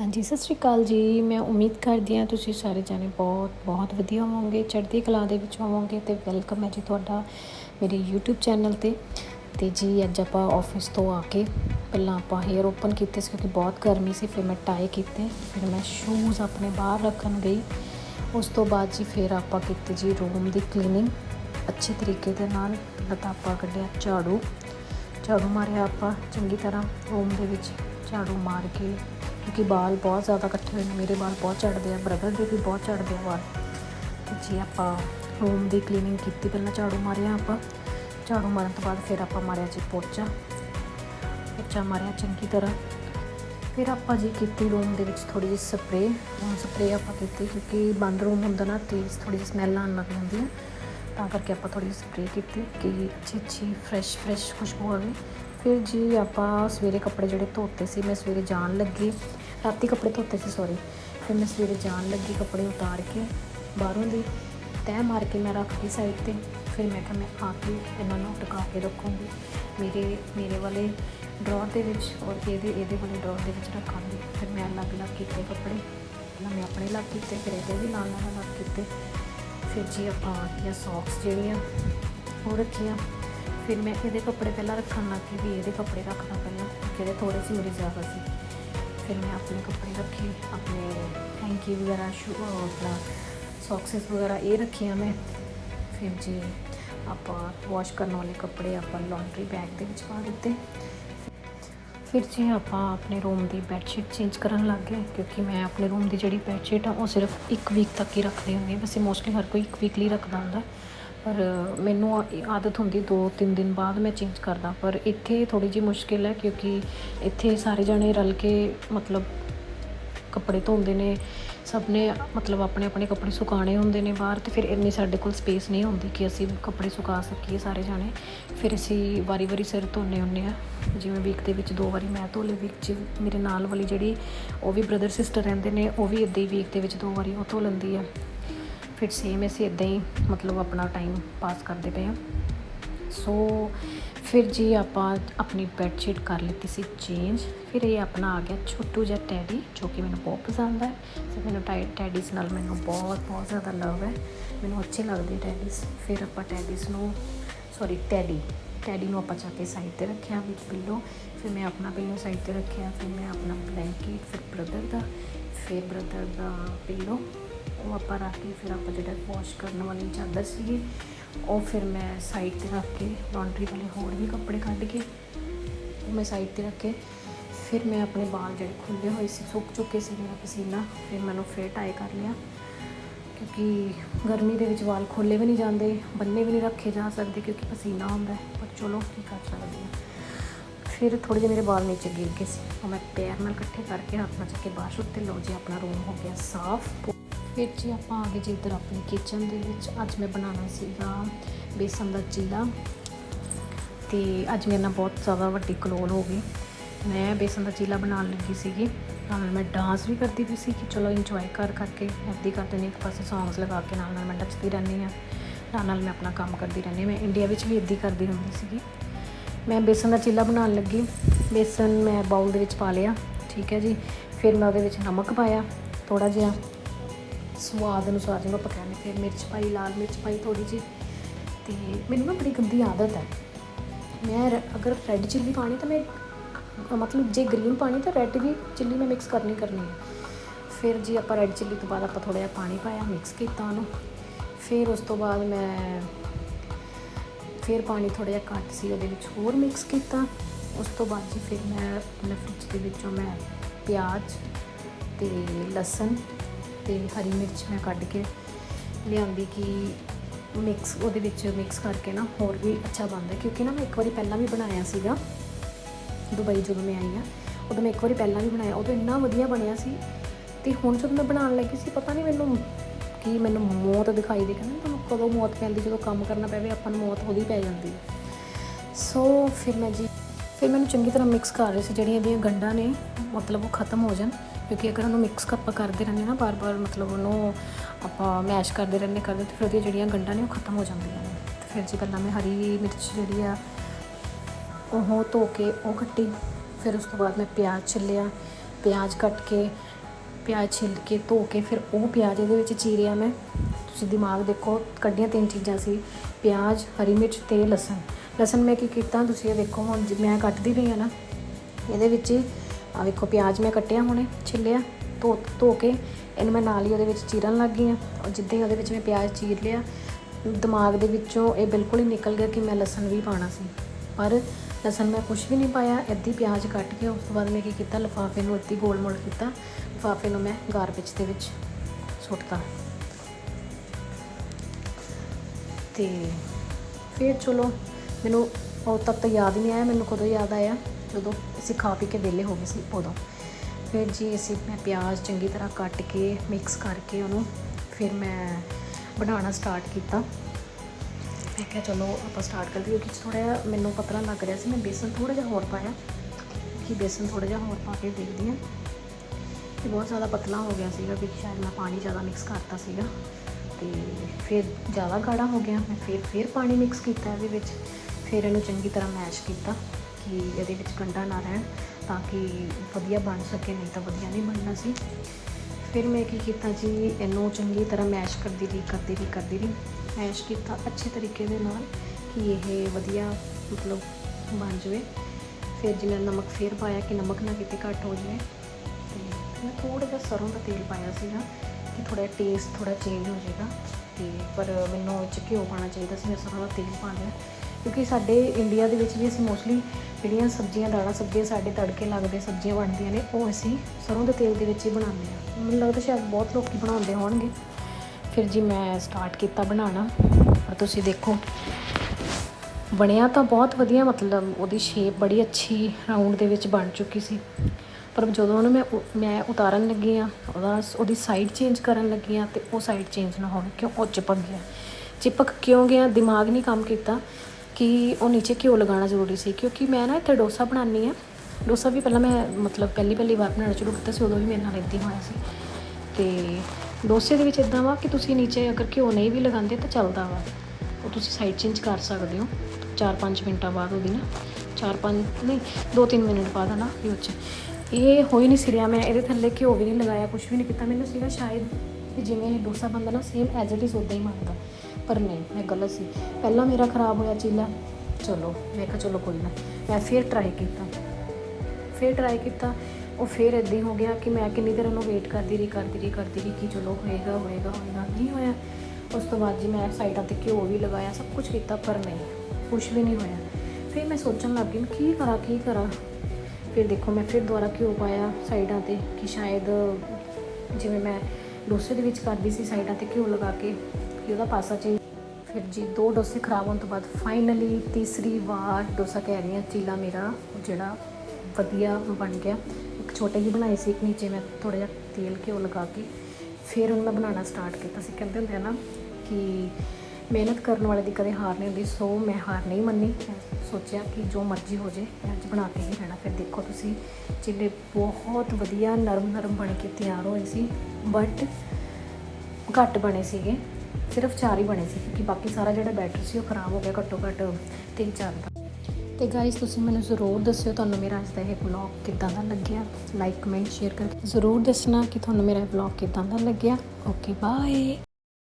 ਹਾਂਜੀ, ਸਤਿ ਸ਼੍ਰੀ ਅਕਾਲ ਜੀ। ਮੈਂ ਉਮੀਦ ਕਰਦੀ ਹਾਂ ਤੁਸੀਂ ਸਾਰੇ ਜਾਣੇ ਬਹੁਤ ਬਹੁਤ ਵਧੀਆ ਹੋਵੋਗੇ, ਚੜ੍ਹਦੀ ਕਲਾ ਦੇ ਵਿੱਚ ਹੋਵੋਗੇ ਤੇ ਵੈਲਕਮ ਹੈ ਜੀ ਤੁਹਾਡਾ ਮੇਰੇ YouTube ਚੈਨਲ ਤੇ। ਤੇ ਜੀ, ਅੱਜ ਆਪਾਂ ਆਫਿਸ ਤੋਂ ਆ ਕੇ ਪਹਿਲਾਂ ਆਪਾਂ ਹੇਅਰ ਓਪਨ ਕੀਤੇ ਸੀ ਕਿਉਂਕਿ ਬਹੁਤ ਗਰਮੀ ਸੀ, ਫਿਰ ਮੈਂ ਟਾਈ ਕੀਤੇ, ਫਿਰ ਮੈਂ ਸ਼ੂਜ਼ ਆਪਣੇ ਬਾਹਰ ਰੱਖਣ ਗਈ। ਉਸ ਤੋਂ ਬਾਅਦ ਜੀ ਫਿਰ ਆਪਾਂ ਕੀਤੀ ਜੀ ਰੂਮ ਦੀ ਕਲੀਨਿੰਗ ਅੱਛੇ ਤਰੀਕੇ ਦੇ ਨਾਲ ਲਤਾ ਆਪਾਂ ਕੱਢਿਆ ਝਾੜੂ। ਝਾੜੂ ਮਾਰਿਆ ਆਪਾਂ, ਚੰਗੀ ਤਰ੍ਹਾਂ ਰੂਮ ਦੇ ਵਿੱਚ ਝਾੜੂ ਮਾਰ ਕੇ ਕਿਉਂਕਿ ਬਾਲ ਬਹੁਤ ਜ਼ਿਆਦਾ ਇਕੱਠੇ ਹੋਏ ਨੇ, ਮੇਰੇ ਬਾਲ ਬਹੁਤ ਝੜਦੇ ਆ ਬ੍ਰਦਰ ਦੇ ਵੀ ਬਹੁਤ ਝੜਦੇ ਆ ਬਾਲ। ਤੇ ਜੀ ਆਪਾਂ ਰੂਮ ਦੀ ਕਲੀਨਿੰਗ ਕੀਤੀ, ਪਹਿਲਾਂ ਝਾੜੂ ਮਾਰਿਆ ਆਪਾਂ। ਝਾੜੂ ਮਾਰਨ ਤੋਂ ਬਾਅਦ ਫਿਰ ਆਪਾਂ ਮਾਰਿਆ ਜੀ ਪੋਚਾ। ਪੋਚਾ ਮਾਰਿਆ ਚੰਗੀ ਤਰ੍ਹਾਂ। ਫਿਰ ਆਪਾਂ ਜੀ ਕੀਤੀ ਰੂਮ ਦੇ ਵਿੱਚ ਥੋੜੀ ਜਿਹੀ ਸਪਰੇ ਸਪਰੇ ਆਪਾਂ ਕੀਤੀ ਕਿਉਂਕਿ ਬੰਦ ਰੂਮ ਹੁੰਦਾ ਨਾ ਤੇਜ਼ ਥੋੜੀ ਜਿਹੀ ਸਮੈਲ ਆਉਣ ਲੱਗ ਜਾਂਦੀ ਹੈ ਤਾਂ ਕਰਕੇ ਆਪਾਂ ਥੋੜੀ ਜਿਹੀ ਸਪਰੇ ਕੀਤੀ ਕਿ ਅੱਛੀ ਅੱਛੀ ਫਰੈਸ਼ ਫਰੈਸ਼ ਖੁਸ਼ਬੂ ਆਵੇ। ਫਿਰ ਜੀ ਆਪਾਂ ਸਵੇਰੇ ਕੱਪੜੇ ਜਿਹੜੇ ਧੋਤੇ ਸੀ, ਮੈਂ ਸਵੇਰੇ ਜਾਣ ਲੱਗੀ। ਰਾਤੀ ਕੱਪੜੇ ਧੋਤੇ ਸੀ ਸੌਰੀ ਫਿਰ ਮੈਂ ਸਵੇਰੇ ਜਾਣ ਲੱਗੀ ਕੱਪੜੇ ਉਤਾਰ ਕੇ ਬਾਹਰੋਂ ਦੀ, ਤੈਅ ਮਾਰ ਕੇ ਮੈਂ ਰੱਖ ਲਈ ਸਾਈਡ ਤੇ। ਫਿਰ ਮੈਂ ਕਿਹਾ, ਮੈਂ ਆ ਕੇ ਇਹਨਾਂ ਨੂੰ ਟਿਕਾ ਕੇ ਰੱਖੂੰਗੀ। ਮੇਰੇ ਮੇਰੇ ਵਾਲੇ ਡਰਾਅਰ ਦੇ ਵਿੱਚ ਔਰ ਇਹਦੇ ਇਹਦੇ ਵਾਲੇ ਡਰਾਅਰ ਦੇ ਵਿੱਚ ਰੱਖਾਂਗੀ। ਫਿਰ ਮੈਂ ਅਲੱਗ ਅਲੱਗ ਕੀਤੇ ਕੱਪੜੇ। ਪਹਿਲਾਂ ਮੈਂ ਆਪਣੇ ਅਲੱਗ ਕੀਤੇ, ਫਿਰ ਇਹਦੇ ਵੀ ਨਾਲ ਨਾਲ ਅਲੱਗ ਕੀਤੇ। ਫਿਰ ਜੀ ਆਪਾਂ ਆ ਆਹ ਸੌਕਸ ਜਿਹੜੀਆਂ, ਉਹ ਰੱਖੀਆਂ। ਫਿਰ ਮੈਂ ਇਹਦੇ ਕੱਪੜੇ ਪਹਿਲਾਂ ਰੱਖਣ ਲੱਗ ਗਈ ਵੀ ਇਹਦੇ ਕੱਪੜੇ ਰੱਖਣਾ ਪਹਿਲਾਂ ਕਿਉਂਕਿ ਇਹਦੇ ਥੋੜੇ ਸੀ ਮੇਰੀ ਜ਼ਿਆਦਾ ਸੀ। ਫਿਰ ਮੈਂ ਆਪਣੇ ਕੱਪੜੇ ਰੱਖੇ, ਆਪਣੇ ਹੈਂਕੀ ਵਗੈਰਾ, ਸ਼ੂ ਆਪਣਾ ਸੌਕਸਸ ਵਗੈਰਾ ਇਹ ਰੱਖੀਆਂ ਮੈਂ। ਫਿਰ ਜੀ ਆਪਾਂ ਵਾਸ਼ ਕਰਨ ਵਾਲੇ ਕੱਪੜੇ ਆਪਾਂ ਲਾਂਡਰੀ ਬੈਗ ਦੇ ਵਿੱਚ ਪਾ ਦਿੱਤੇ। ਫਿਰ ਜੀ ਆਪਾਂ ਆਪਣੇ ਰੂਮ ਦੀ ਬੈੱਡਸ਼ੀਟ ਚੇਂਜ ਕਰਨ ਲੱਗ ਗਏ, ਕਿਉਂਕਿ ਮੈਂ ਆਪਣੇ ਰੂਮ ਦੀ ਜਿਹੜੀ ਬੈੱਡਸ਼ੀਟ ਆ, ਉਹ ਸਿਰਫ ਇੱਕ ਵੀਕ ਤੱਕ ਹੀ ਰੱਖਦੀ ਹੁੰਦੀ ਹਾਂ ਵੈਸੇ ਮੋਸਟਲੀ ਹਰ ਕੋਈ ਇੱਕ ਵੀਕ ਲਈ ਰੱਖਦਾ ਹੁੰਦਾ। ਪਰ ਮੈਨੂੰ ਆਦਤ ਹੁੰਦੀ 2-3 ਦਿਨ ਬਾਅਦ ਮੈਂ ਚੇਂਜ ਕਰਦਾ। ਪਰ ਇੱਥੇ ਥੋੜੀ ਜਿਹੀ ਮੁਸ਼ਕਿਲ ਹੈ ਕਿਉਂਕਿ ਇੱਥੇ ਸਾਰੇ ਜਣੇ ਰਲ ਕੇ ਮਤਲਬ ਕੱਪੜੇ ਧੋਂਦੇ ਨੇ। ਸਭ ਨੇ ਮਤਲਬ ਆਪਣੇ ਆਪਣੇ ਕੱਪੜੇ ਸੁਕਾਣੇ ਹੁੰਦੇ ਨੇ ਬਾਹਰ ਤੇ ਫਿਰ ਇੰਨੀ ਸਾਡੇ ਕੋਲ ਸਪੇਸ ਨਹੀਂ ਹੁੰਦੀ ਕਿ ਅਸੀਂ ਕੱਪੜੇ ਸੁਕਾ ਸਕੀਏ ਸਾਰੇ ਜਾਣੇ। ਫਿਰ ਅਸੀਂ ਵਾਰੀ-ਵਾਰੀ ਸਿਰ ਧੋਨੇ ਹੁੰਨੇ ਆ। ਜਿਵੇਂ ਵੀਕ ਦੇ ਵਿੱਚ ਦੋ ਵਾਰੀ ਮੈਂ ਧੋ ਲਏ ਵੀਕ 'ਚ ਮੇਰੇ ਨਾਲ ਵਾਲੀ ਜਿਹੜੀ ਉਹ ਵੀ ਬ੍ਰਦਰ ਸਿਸਟਰ ਰਹਿੰਦੇ ਨੇ, ਉਹ ਵੀ ਇਦਾਂ ਹੀ ਵੀਕ ਦੇ ਵਿੱਚ ਦੋ ਵਾਰੀ ਉਹ ਧੋ ਲੈਂਦੀ ਆ। ਫਿਰ ਸੇਮ ਅਸੀਂ ਇਦਾਂ ਹੀ ਮਤਲਬ ਆਪਣਾ ਟਾਈਮ ਪਾਸ ਕਰਦੇ ਪਏ ਆ ਸੋ ਫਿਰ ਜੀ ਆਪਾਂ ਆਪਣੀ ਬੈੱਡਸ਼ੀਟ ਕਰ ਲਿੱਤੀ ਸੀ ਚੇਂਜ ਫਿਰ ਇਹ ਆਪਣਾ ਆ ਗਿਆ ਛੋਟੂ ਜਿਹਾ ਟੈਡੀ ਜੋ ਕਿ ਮੈਨੂੰ ਬਹੁਤ ਪਸੰਦ ਹੈ। ਸੋ ਮੈਨੂੰ ਟੈ ਟੈਡੀਸ ਨਾਲ ਮੈਨੂੰ ਬਹੁਤ ਬਹੁਤ ਜ਼ਿਆਦਾ ਲਵ ਹੈ। ਮੈਨੂੰ ਅੱਛੇ ਲੱਗਦੇ ਟੈਡੀਸ ਫਿਰ ਆਪਾਂ ਟੈਡੀਸ ਨੂੰ ਸੌਰੀ ਟੈਡੀ ਟੈਡੀ ਨੂੰ ਆਪਾਂ ਚੱਕ ਕੇ ਸਾਈਡ ਤੇ ਰੱਖਿਆ ਵਿੱਚ ਪਿੱਲੋ ਫਿਰ ਮੈਂ ਆਪਣਾ ਪਿੱਲੋ ਸਾਈਡ ਤੇ ਰੱਖਿਆ। ਫਿਰ ਮੈਂ ਆਪਣਾ ਬਲੈਂਕਟ ਫਿਰ ਬ੍ਰਦਰ ਦਾ, ਫਿਰ ਬ੍ਰਦਰ ਦਾ ਪਿੱਲੋ ਉਹ ਆਪਾਂ ਰੱਖ ਕੇ ਫਿਰ ਆਪਾਂ ਜਿਹੜਾ ਵਾਸ਼ ਕਰਨ ਵਾਲੀ ਚਾਦਰ ਸੀਗੀ, ਉਹ ਫਿਰ ਮੈਂ ਸਾਈਡ ਤੇ ਰੱਖ ਕੇ ਲਾਂਡਰੀ ਵਾਲੇ ਹੋਰ ਵੀ ਕੱਪੜੇ ਕੱਢ ਕੇ, ਉਹ ਮੈਂ ਸਾਈਡ ਤੇ ਰੱਖ। ਕੇ ਫਿਰ ਮੈਂ ਆਪਣੇ ਵਾਲ ਜਿਹੜੇ ਖੁੱਲੇ ਹੋਏ ਸੀ, ਸੁੱਕ ਚੁੱਕੇ ਸੀ ਮੇਰਾ ਪਸੀਨਾ, ਫਿਰ ਮੈਨੂੰ ਫਿਰ ਟਾਈ ਕਰ ਲਿਆ। ਕਿਉਂਕਿ ਗਰਮੀ ਦੇ ਵਿੱਚ ਵਾਲ ਖੋਲੇ ਵੀ ਨਹੀਂ ਜਾਂਦੇ, ਬੰਨੇ ਵੀ ਨਹੀਂ ਰੱਖੇ ਜਾ ਸਕਦੇ ਕਿਉਂਕਿ ਪਸੀਨਾ ਹੁੰਦਾ ਪਰ ਚਲੋ, ਕੀ ਕਰ ਸਕਦੇ ਹਾਂ। ਫਿਰ ਥੋੜੇ ਜਿਹੇ ਮੇਰੇ ਵਾਲ ਨੀਚੇ ਗਿਰ ਗਏ ਸੀ। ਉਹ ਮੈਂ ਪੈਰ ਨਾਲ ਇਕੱਠੇ ਕਰਕੇ ਹੱਥ ਨਾਲ ਚੱਕ ਕੇ ਬਾਹਰ ਉੱਤੇ ਲਓ ਜੀ, ਆਪਣਾ ਰੂਮ ਹੋ ਗਿਆ ਸਾਫ਼। ਫਿਰ ਜੀ ਆਪਾਂ ਆ ਗਏ ਜੀ ਇੱਧਰ ਆਪਣੀ ਕਿਚਨ ਦੇ ਵਿੱਚ। ਅੱਜ ਮੈਂ ਬਣਾਉਣਾ ਸੀਗਾ ਬੇਸਨ ਦਾ ਚੀਲਾ। ਤੇ ਅੱਜ ਮੇਰੇ ਨਾਲ ਬਹੁਤ ਜ਼ਿਆਦਾ ਵੱਡੀ ਕਲੋਲ ਹੋ ਗਈ। ਮੈਂ ਬੇਸਨ ਦਾ ਚੀਲਾ ਬਣਾਉਣ ਲੱਗੀ ਸੀਗੀ। ਨਾਲ ਨਾਲ ਮੈਂ ਡਾਂਸ ਵੀ ਕਰਦੀ ਪਈ ਸੀ ਕਿ ਚਲੋ ਇੰਜੋਏ ਕਰ ਕਰਕੇ ਇੱਦਾਂ ਕਰਦੇ ਨੇ ਇੱਕ ਪਾਸੇ ਸੌਂਗਸ ਲਗਾ ਕੇ ਨਾਲ ਨਾਲ ਮੈਂ ਨੱਚਦੀ ਰਹਿੰਦੀ ਹਾਂ। ਨਾਲ ਨਾਲ ਮੈਂ ਆਪਣਾ ਕੰਮ ਕਰਦੀ ਰਹਿੰਦੀ ਮੈਂ ਇੰਡੀਆ ਵਿੱਚ ਵੀ ਇੱਦਾਂ ਕਰਦੀ ਹੁੰਦੀ ਸੀਗੀ। ਮੈਂ ਬੇਸਨ ਦਾ ਚੀਲਾ ਬਣਾਉਣ ਲੱਗੀ। ਬੇਸਨ ਮੈਂ ਬਾਉਲ ਦੇ ਵਿੱਚ ਪਾ ਲਿਆ। ਠੀਕ ਹੈ ਜੀ। ਫਿਰ ਮੈਂ ਉਹਦੇ ਵਿੱਚ ਨਮਕ ਪਾਇਆ। ਥੋੜਾ ਜਿਹਾ। ਸਵਾਦ ਅਨੁਸਾਰ ਜਿਵੇਂ ਆਪਾਂ ਕਹਿੰਦੇ ਫਿਰ ਮਿਰਚ ਪਾਈ, ਲਾਲ ਮਿਰਚ ਪਾਈ ਥੋੜੀ ਜਿਹੀ, ਤੇ ਮੈਨੂੰ ਨਾ ਬੜੀ ਗੰਦੀ ਆਦਤ ਹੈ। ਮੈਂ ਰ- ਅਗਰ ਰੈੱਡ ਚਿੱਲੀ ਪਾਣੀ ਤਾਂ ਮੈਂ, ਮਤਲਬ ਜੇ ਗ੍ਰੀਨ ਪਾਣੀ ਤਾਂ ਰੈੱਡ ਵੀ ਚਿੱਲੀ ਮੈਂ ਮਿਕਸ ਕਰਨੀ ਕਰਨੀ ਹੈ। ਫਿਰ ਜੀ ਆਪਾਂ ਰੈੱਡ ਚਿੱਲੀ ਤੋਂ ਬਾਅਦ ਆਪਾਂ ਥੋੜਾ ਜਿਹਾ ਪਾਣੀ ਪਾਇਆ ਮਿਕਸ ਕੀਤਾ ਉਹਨੂੰ, ਫਿਰ ਉਸ ਤੋਂ ਬਾਅਦ ਮੈਂ ਫਿਰ ਪਾਣੀ ਥੋੜਾ ਜਿਹਾ ਘੱਟ ਸੀ, ਉਹਦੇ ਵਿੱਚ ਹੋਰ ਮਿਕਸ ਕੀਤਾ। ਉਸ ਤੋਂ ਬਾਅਦ ਜੀ ਫਿਰ ਮੈਂ, ਆਪਣੇ ਫਰਿੱਜ ਦੇ ਵਿੱਚੋਂ ਮੈਂ ਪਿਆਜ਼ ਤੇ ਲਸਣ ਤੇ ਹਰੀ ਮਿਰਚ ਮੈਂ ਕੱਢ ਕੇ ਲਿਆਂਦੀ ਕਿ ਮਿਕਸ ਉਹਦੇ ਵਿੱਚ ਮਿਕਸ ਕਰਕੇ ਨਾ ਹੋਰ ਵੀ ਅੱਛਾ ਬਣਦਾ ਕਿਉਂਕਿ ਨਾ ਮੈਂ ਇੱਕ ਵਾਰੀ ਪਹਿਲਾਂ ਵੀ ਬਣਾਇਆ ਸੀਗਾ, ਦੁਬਈ ਜਦੋਂ ਮੈਂ ਆਈ ਆ ਉਦੋਂ ਮੈਂ ਇੱਕ ਵਾਰੀ ਪਹਿਲਾਂ ਵੀ ਬਣਾਇਆ, ਉਦੋਂ ਇੰਨਾ ਵਧੀਆ ਬਣਿਆ ਸੀ ਤੇ ਹੁਣ ਜਦੋਂ ਮੈਂ ਬਣਾਉਣ ਲੱਗੀ ਸੀ, ਪਤਾ ਨਹੀਂ ਮੈਨੂੰ ਕੀ ਮੈਨੂੰ ਮੌਤ ਦਿਖਾਈ ਦੇ ਕਹਿੰਦੇ ਤੁਹਾਨੂੰ ਕਦੋਂ ਮੌਤ ਪੈਂਦੀ, ਜਦੋਂ ਕੰਮ ਕਰਨਾ ਪਵੇ ਆਪਾਂ ਨੂੰ ਮੌਤ ਉਹਦੀ ਪੈ ਜਾਂਦੀ ਹੈ। ਸੋ ਫਿਰ ਮੈਂ ਜੀ, ਫਿਰ ਮੈਨੂੰ ਚੰਗੀ ਤਰ੍ਹਾਂ ਮਿਕਸ ਕਰ ਰਹੀ ਸੀ, ਜਿਹੜੀਆਂ ਇਹਦੀਆਂ ਗੰਢਾਂ ਨੇ, ਮਤਲਬ ਉਹ ਖਤਮ ਹੋ ਜਾਣ। ਕਿਉਂਕਿ ਅਗਰ ਉਹਨੂੰ ਮਿਕਸ ਆਪਾਂ ਕਰਦੇ ਰਹਿੰਦੇ ਨਾ, ਬਾਰ-ਬਾਰ ਮਤਲਬ ਉਹਨੂੰ ਆਪਾਂ ਮੈਸ਼ ਕਰਦੇ ਰਹਿੰਦੇ, ਕਰਦੇ ਤੇ ਫਿਰ ਉਹਦੀਆਂ ਜਿਹੜੀਆਂ ਗੰਢਾਂ ਨੇ ਉਹ ਖਤਮ ਹੋ ਜਾਂਦੀਆਂ ਨੇ। ਤੇ ਫਿਰ ਜੀ ਪਹਿਲਾਂ ਮੈਂ ਹਰੀ ਮਿਰਚ ਜਿਹੜੀ ਆ, ਉਹ ਧੋ ਕੇ ਉਹ ਕੱਟੀ, ਫਿਰ ਉਸ ਤੋਂ ਬਾਅਦ ਮੈਂ ਪਿਆਜ਼ ਛਿੱਲਿਆ। ਪਿਆਜ਼ ਕੱਟ ਕੇ, ਪਿਆਜ਼ ਛਿੱਲ ਕੇ, ਧੋ ਕੇ ਫਿਰ ਉਹ ਪਿਆਜ਼ ਇਹਦੇ ਵਿੱਚ ਚੀਰਿਆ ਮੈਂ। ਤੁਸੀਂ ਦਿਮਾਗ ਦੇਖੋ, ਕੱਢੀਆਂ ਤਿੰਨ ਚੀਜ਼ਾਂ ਸੀ, ਪਿਆਜ਼, ਹਰੀ ਮਿਰਚ ਤੇ ਲਸਣ। ਲਸਣ ਮੈਂ ਕੀ ਕੀਤਾ, ਤੁਸੀਂ ਇਹ ਦੇਖੋ ਹੁਣ ਜਿ- ਮੈਂ ਕੱਟਦੀ ਰਹੀ ਆ ਨਾ, ਇਹਦੇ ਵਿੱਚ ਆ ਵੇਖੋ, ਪਿਆਜ਼ ਮੈਂ ਕੱਟਿਆ ਹੁਣੇ, ਛਿੱਲਿਆ, ਧੋ ਧੋ ਕੇ, ਇਹਨੂੰ ਮੈਂ ਨਾਲ ਹੀ ਉਹਦੇ ਵਿੱਚ ਚੀਰਨ ਲੱਗ ਗਈ ਆ ਔਰ ਜਿੱਦਾਂ ਹੀ ਉਹਦੇ ਵਿੱਚ ਮੈਂ ਪਿਆਜ਼ ਚੀਰ ਲਿਆ, ਦਿਮਾਗ ਦੇ ਵਿੱਚੋਂ ਇਹ ਬਿਲਕੁਲ ਹੀ ਨਿਕਲ ਗਿਆ ਕਿ ਮੈਂ ਲਸਣ ਵੀ ਪਾਣਾ ਸੀ। ਪਰ ਲਸਣ ਮੈਂ ਕੁਝ ਵੀ ਨਹੀਂ ਪਾਇਆ, ਅੱਧੀ ਪਿਆਜ਼ ਕੱਟ ਕੇ, ਉਸ ਤੋਂ ਬਾਅਦ ਮੈਂ ਕੀ ਕੀਤਾ, ਲਿਫਾਫੇ ਨੂੰ ਅੱਧੀ ਗੋਲ ਮੋਲ ਕੀਤਾ, ਲਿਫਾਫੇ ਨੂੰ ਮੈਂ ਗਾਰਬੇਜ ਦੇ ਵਿੱਚ ਸੁੱਟਤਾ। ਤੇ ਫਿਰ ਚਲੋ, ਮੈਨੂੰ ਉਦੋਂ ਤੱਕ ਤਾਂ ਯਾਦ ਨਹੀਂ ਆਇਆ, ਮੈਨੂੰ ਕਦੋਂ ਯਾਦ ਆਇਆ? ਜਦੋਂ ਅਸੀਂ ਖਾ ਪੀ ਕੇ ਵਿਹਲੇ ਹੋ ਗਏ ਸੀ ਉਦੋਂ। ਫਿਰ ਜੀ ਅਸੀਂ ਮੈਂ ਪਿਆਜ਼ ਚੰਗੀ ਤਰ੍ਹਾਂ ਕੱਟ ਕੇ ਮਿਕਸ ਕਰਕੇ ਉਹਨੂੰ ਫਿਰ ਮੈਂ ਬਣਾਉਣਾ ਸਟਾਰਟ ਕੀਤਾ। ਮੈਂ ਕਿਹਾ ਚਲੋ ਆਪਾਂ ਸਟਾਰਟ ਕਰਦੇ ਕਿਉਂਕਿ ਥੋੜਾ ਜਿਹਾ ਮੈਨੂੰ ਪਤਲਾ ਲੱਗ ਰਿਹਾ ਸੀ, ਮੈਂ ਬੇਸਨ ਥੋੜਾ ਜਿਹਾ ਹੋਰ ਪਾਇਆ। ਕਿ ਬੇਸਨ ਥੋੜਾ ਜਿਹਾ ਹੋਰ ਪਾ ਕੇ ਦੇਖਦੀ ਹਾਂ। ਕਿ ਬਹੁਤ ਜ਼ਿਆਦਾ ਪਤਲਾ ਹੋ ਗਿਆ ਸੀਗਾ ਵੀ ਸ਼ਾਇਦ ਮੈਂ ਪਾਣੀ ਜ਼ਿਆਦਾ ਮਿਕਸ ਕਰਤਾ ਸੀਗਾ। ਤੇ ਫਿਰ ਜ਼ਿਆਦਾ ਗਾੜਾ ਹੋ ਗਿਆ, ਮੈਂ ਫਿਰ ਫਿਰ ਪਾਣੀ ਮਿਕਸ ਕੀਤਾ ਇਹਦੇ ਵਿੱਚ। ਫਿਰ ਇਹਨੂੰ ਚੰਗੀ ਤਰ੍ਹਾਂ ਮੈਸ਼ ਕੀਤਾ। ਕਿ ਇਹਦੇ ਵਿੱਚ ਗੰਢਾ ਨਾ ਰਹਿਣ ਤਾਂ ਕਿ ਵਧੀਆ ਬਣ ਸਕੇ, ਨਹੀਂ ਤਾਂ ਵਧੀਆ ਨਹੀਂ ਬਣਨਾ ਸੀ। ਫਿਰ ਮੈਂ ਕੀ ਕੀਤਾ ਜੀ, ਇਹਨੂੰ ਚੰਗੀ ਤਰ੍ਹਾਂ ਮੈਸ਼ ਕਰਦੀ ਰਹੀ ਕਰਦੀ ਰਹੀ ਕਰਦੀ ਰਹੀ। ਮੈਸ਼ ਕੀਤਾ ਅੱਛੇ ਤਰੀਕੇ ਦੇ ਨਾਲ ਕਿ ਇਹ ਵਧੀਆ ਮਤਲਬ ਬਣ ਜਾਵੇ। ਫਿਰ ਜੀ ਮੈਂ ਨਮਕ ਫੇਰ ਪਾਇਆ ਕਿ ਨਮਕ ਨਾ ਕਿਤੇ ਘੱਟ ਹੋ ਜਾਵੇ। ਤੇ ਮੈਂ ਥੋੜਾ ਜਿਹਾ ਸਰੋਂ ਦਾ ਤੇਲ ਪਾਇਆ ਸੀਗਾ ਕਿ ਥੋੜਾ ਟੇਸਟ ਥੋੜਾ ਚੇਂਜ ਹੋ ਜਾਏਗਾ। ਤੇ ਪਰ ਮੈਨੂੰ ਇਹ 'ਚ ਘਿਓ ਪਾਣਾ ਚਾਹੀਦਾ ਸੀ, ਮੈਂ ਸਰੋਂ ਦਾ ਤੇਲ ਪਾ ਲਿਆ। ਕਿਉਂਕਿ ਸਾਡੇ ਇੰਡੀਆ ਦੇ ਵਿੱਚ ਵੀ ਅਸੀਂ ਮੋਸਟਲੀ ਜਿਹੜੀਆਂ ਸਬਜ਼ੀਆਂ, ਦਾਲਾਂ, ਸਬਜ਼ੀਆਂ ਸਾਡੇ ਤੜਕੇ ਲੱਗਦੇ ਸਬਜ਼ੀਆਂ ਬਣਦੀਆਂ ਨੇ, ਉਹ ਅਸੀਂ ਸਰੋਂ ਦੇ ਤੇਲ ਦੇ ਵਿੱਚ ਹੀ ਬਣਾਉਂਦੇ ਹਾਂ। ਮੈਨੂੰ ਲੱਗਦਾ ਸ਼ਾਇਦ ਬਹੁਤ ਲੋਕ ਬਣਾਉਂਦੇ ਹੋਣਗੇ। ਫਿਰ ਜੀ ਮੈਂ ਸਟਾਰਟ ਕੀਤਾ ਬਣਾਉਣਾ, ਪਰ ਤੁਸੀਂ ਦੇਖੋ, ਬਣਿਆ ਤਾਂ ਬਹੁਤ ਵਧੀਆ, ਮਤਲਬ ਉਹਦੀ ਸ਼ੇਪ ਬੜੀ ਅੱਛੀ ਰਾਉਂਡ ਦੇ ਵਿੱਚ ਬਣ ਚੁੱਕੀ ਸੀ। ਪਰ ਜਦੋਂ ਉਹਨੂੰ ਮੈਂ ਉ- ਮੈਂ ਉਤਾਰਨ ਲੱਗੀ ਆ ਉਹਦਾ ਉਹਦੀ ਸਾਈਡ ਚੇਂਜ ਕਰਨ ਲੱਗੀ ਆ ਤੇ ਉਹ ਸਾਈਡ ਚੇਂਜ ਨਾ ਹੋਵੇ, ਕਿਉਂ? ਉਹ ਚਿਪਕ ਗਿਆ। ਚਿਪਕ ਕਿਉਂ ਗਿਆ? ਦਿਮਾਗ ਨਹੀਂ ਕੰਮ ਕੀਤਾ। ਕਿ ਉਹ ਨੀਚੇ ਘਿਓ ਲਗਾਉਣਾ ਜ਼ਰੂਰੀ ਸੀ, ਕਿਉਂਕਿ ਮੈਂ ਨਾ ਇੱਥੇ ਡੋਸਾ ਬਣਾਉਂਦੀ ਆ ਡੋਸਾ ਵੀ ਪਹਿਲਾਂ ਮੈਂ ਮਤਲਬ ਪਹਿਲੀ ਪਹਿਲੀ ਵਾਰ ਬਣਾਉਣਾ ਸ਼ੁਰੂ ਕੀਤਾ ਸੀ, ਉਦੋਂ ਵੀ ਮੇਰੇ ਨਾਲ ਇੱਦਾਂ ਹੋਇਆ ਸੀ। ਤੇ ਡੋਸੇ ਦੇ ਵਿੱਚ ਇਦਾਂ ਵਾ ਕਿ ਤੁਸੀਂ ਨੀਚੇ ਅਗਰ ਘਿਓ ਨਹੀਂ ਵੀ ਲਗਾਉਂਦੇ ਤਾਂ ਚੱਲਦਾ ਵਾ। ਉਹ ਤੁਸੀਂ ਸਾਈਡ ਚੇਂਜ ਕਰ ਸਕਦੇ ਹੋ 4-5 ਮਿੰਟਾਂ ਬਾਅਦ ਉਹਦੀ ਨਾ 4-5 ਨਹੀਂ 2-3 ਮਿੰਟ ਬਾਅਦ ਨਾ ਘਿਓ 'ਚ। ਇਹ ਹੋਈ ਹੀ ਨਹੀਂ ਸਿਰਿਆ ਮੈਂ, ਇਹਦੇ ਥੱਲੇ ਘਿਓ ਵੀ ਨਹੀਂ ਲਗਾਇਆ ਕੁਝ ਵੀ ਨਹੀਂ ਕੀਤਾ। ਮੈਨੂੰ ਸੀਗਾ ਸ਼ਾਇਦ ਕਿ ਜਿਵੇਂ ਡੋਸਾ ਬਣਦਾ ਨਾ ਸੇਮ ਐਜ਼ ਇਟ ਇਜ਼ ਉਦਾਂ ਹੀ ਮੰਨਦਾ ਪਰ ਨਹੀਂ, ਮੈਂ ਗਲਤ ਸੀ। ਪਹਿਲਾਂ ਮੇਰਾ ਖਰਾਬ ਹੋਇਆ ਚੀਲਾ। ਚਲੋ, ਮੈਂ ਕਿਹਾ ਚਲੋ ਕੋਈ ਨਾ, ਮੈਂ ਫਿਰ ਟਰਾਈ ਕੀਤਾ। ਫਿਰ ਟਰਾਈ ਕੀਤਾ, ਉਹ ਫਿਰ ਇਦਾਂ ਹੋ ਗਿਆ ਕਿ ਮੈਂ ਕਿੰਨੀ ਦੇਰ ਉਹਨੂੰ ਵੇਟ ਕਰਦੀ ਰਹੀ ਕਰਦੀ ਰਹੀ ਕਰਦੀ ਰਹੀ ਕਿ ਚਲੋ ਹੋਏਗਾ ਹੋਏਗਾ ਹੋਏਗਾ। ਨਹੀਂ ਹੋਇਆ। ਉਸ ਤੋਂ ਬਾਅਦ ਜੀ ਮੈਂ ਸਾਈਡਾਂ ਤੇ ਘਿਓ ਵੀ ਲਗਾਇਆ, ਸਭ ਕੁਝ ਕੀਤਾ, ਪਰ ਨਹੀਂ ਕੁਝ ਵੀ ਨਹੀਂ ਹੋਇਆ। ਫਿਰ ਮੈਂ ਸੋਚਣ ਲੱਗ ਗਈ ਕੀ ਕਰਾਂ ਕੀ ਕਰਾਂ? ਫਿਰ ਦੇਖੋ, ਮੈਂ ਫਿਰ ਦੁਬਾਰਾ ਘਿਓ ਪਾਇਆ ਸਾਈਡਾਂ ਤੇ ਕਿ ਸ਼ਾਇਦ ਜਿਵੇਂ ਮੈਂ ਡੋਸੇ ਦੇ ਵਿੱਚ ਕਰਦੀ ਸੀ ਸਾਈਡਾਂ ਤੇ ਘਿਓ ਲਗਾ ਕੇ ਕਿ ਉਹਦਾ ਪਾਸਾ ਚੇਂਜ ਫਿਰ ਜੀ ਦੋ ਡੋਸੇ ਖਰਾਬ ਹੋਣ ਤੋਂ ਬਾਅਦ ਫਾਈਨਲੀ ਤੀਸਰੀ ਵਾਰ ਡੋਸਾ ਕਹਿ ਰਹੀ ਹਾਂ, ਚੀਲਾ ਮੇਰਾ ਜਿਹੜਾ ਵਧੀਆ ਬਣ ਗਿਆ। ਇੱਕ ਛੋਟੇ ਜਿਹੇ ਬਣਾਏ ਸੀ, ਇੱਕ ਨੀਚੇ ਮੈਂ ਥੋੜਾ ਜਿਹਾ ਤੇਲ ਘਿਓ ਲਗਾ ਕੇ, ਫਿਰ ਉਹਨਾਂ ਮੈਂ ਬਣਾਉਣਾ ਸਟਾਰਟ ਕੀਤਾ। ਸੀ ਕਹਿੰਦੇ ਹੁੰਦੇ ਆ ਨਾ ਕਿ ਮਿਹਨਤ ਕਰਨ ਵਾਲੇ ਦੀ ਕਦੇ ਹਾਰ ਨਹੀਂ ਹੁੰਦੀ, ਸੋ ਮੈਂ ਹਾਰ ਨਹੀਂ ਮੰਨੀ। ਸੋਚਿਆ ਕਿ ਜੋ ਮਰਜ਼ੀ ਹੋ ਜੇ ਅੱਜ ਬਣਾ ਕੇ ਹੀ ਰਹਿਣਾ। ਫਿਰ ਦੇਖੋ ਤੁਸੀਂ ਚਿੱਲੇ ਬਹੁਤ ਵਧੀਆ ਨਰਮ ਨਰਮ ਬਣ ਕੇ ਤਿਆਰ ਹੋਏ ਸੀ ਬਟ ਘੱਟ ਬਣੇ ਸੀਗੇ, ਸਿਰਫ ਚਾਰ ਹੀ ਬਣੇ ਸੀ, ਕਿਉਂਕਿ ਬਾਕੀ ਸਾਰਾ ਜਿਹੜਾ ਬੈਟਰ ਸੀ ਉਹ ਖਰਾਬ ਹੋ ਗਿਆ ਘੱਟੋ ਘੱਟ ਤਿੰਨ ਚਾਰ ਦਾ। ਤੇ ਗਾਇਸ ਤੁਸੀਂ ਮੈਨੂੰ ਜ਼ਰੂਰ ਦੱਸਿਓ ਤੁਹਾਨੂੰ ਮੇਰਾ ਅੱਜ ਦਾ ਇਹ ਵਲੌਗ ਕਿੱਦਾਂ ਦਾ ਲੱਗਿਆ? ਲਾਈਕ ਕਮੈਂਟ ਸ਼ੇਅਰ ਕਰਕੇ ਜ਼ਰੂਰ ਦੱਸਣਾ ਕਿ ਤੁਹਾਨੂੰ ਮੇਰਾ ਇਹ ਵਲੌਗ ਕਿੱਦਾਂ ਦਾ ਲੱਗਿਆ। Okay bye